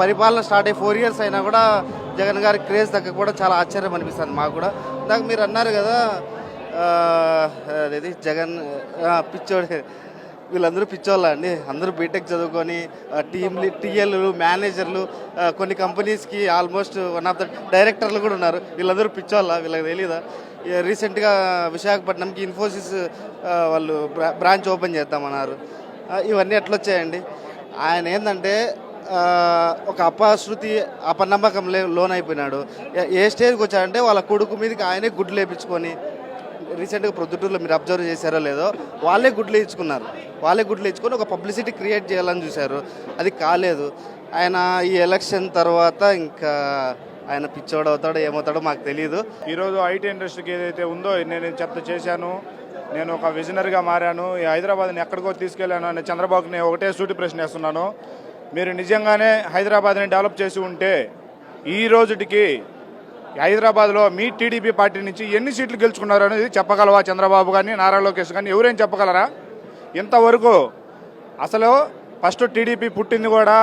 పరిపాలన స్టార్ట్ అయ్యి four years అయినా కూడా జగన్ గారి క్రేజ్ తగ్గకపోవడం చాలా ఆశ్చర్యం అనిపిస్తుంది మాకు కూడా. ఇందాక మీరు అన్నారు కదా ఆ, అదేది జగన్ పిచ్చోడే. వీళ్ళందరూ పిచ్చోళ్ళ అండి. అందరూ బీటెక్ చదువుకొని టీంలు టీఎల్లు మేనేజర్లు కొన్ని కంపెనీస్కి ఆల్మోస్ట్ వన్ ఆఫ్ ద డైరెక్టర్లు కూడా ఉన్నారు. వీళ్ళందరూ పిచ్చోళ్ళ వీళ్ళకి తెలియదా రీసెంట్గా విశాఖపట్నంకి ఇన్ఫోసిస్ వాళ్ళు బ్రాంచ్ ఓపెన్ చేద్దామన్నారు. ఇవన్నీ ఎట్లొచ్చాయండి? ఆయన ఏంటంటే ఒక అపశృతి అపనమ్మకం లోనైపోయినాడు. ఏ- స్టేజ్కి వచ్చాడంటే వాళ్ళ కొడుకు మీదకి ఆయనే గుడ్లు వేయించుకొని రీసెంట్గా ప్రొద్దుటూరులో మీరు అబ్జర్వ్ చేశారో లేదో వాళ్ళే గుడ్లు ఇచ్చుకున్నారు. వాళ్ళే గుడ్లు ఇచ్చుకొని ఒక పబ్లిసిటీ క్రియేట్ చేయాలని చూశారు. అది కాలేదు. ఆయన ఈ ఎలక్షన్ తర్వాత ఇంకా ఆయన పిచ్చోడు అవుతాడో ఏమవుతాడో మాకు తెలియదు ఈరోజు ఐటీ ఇండస్ట్రీకి ఏదైతే ఉందో నేను చెప్త చేశాను. నేను ఒక విజనరీగా మారాను. ఈ హైదరాబాద్ని ఎక్కడికో తీసుకెళ్ళాను అని చంద్రబాబుని ఒకటే సూటి ప్రశ్న వేస్తున్నాను. మీరు నిజంగానే హైదరాబాద్ని డెవలప్ చేసి ఉంటే ఈ రోజుటికి హైదరాబాద్లో మీ టీడీపీ పార్టీ నుంచి ఎన్ని సీట్లు గెలుచుకున్నారు అనేది చెప్పగలవా? చంద్రబాబు కానీ నారా లోకేష్ కానీ ఎవరేం చెప్పగలరా? ఇంతవరకు అసలు ఫస్ట్ టీడీపీ పుట్టింది కూడా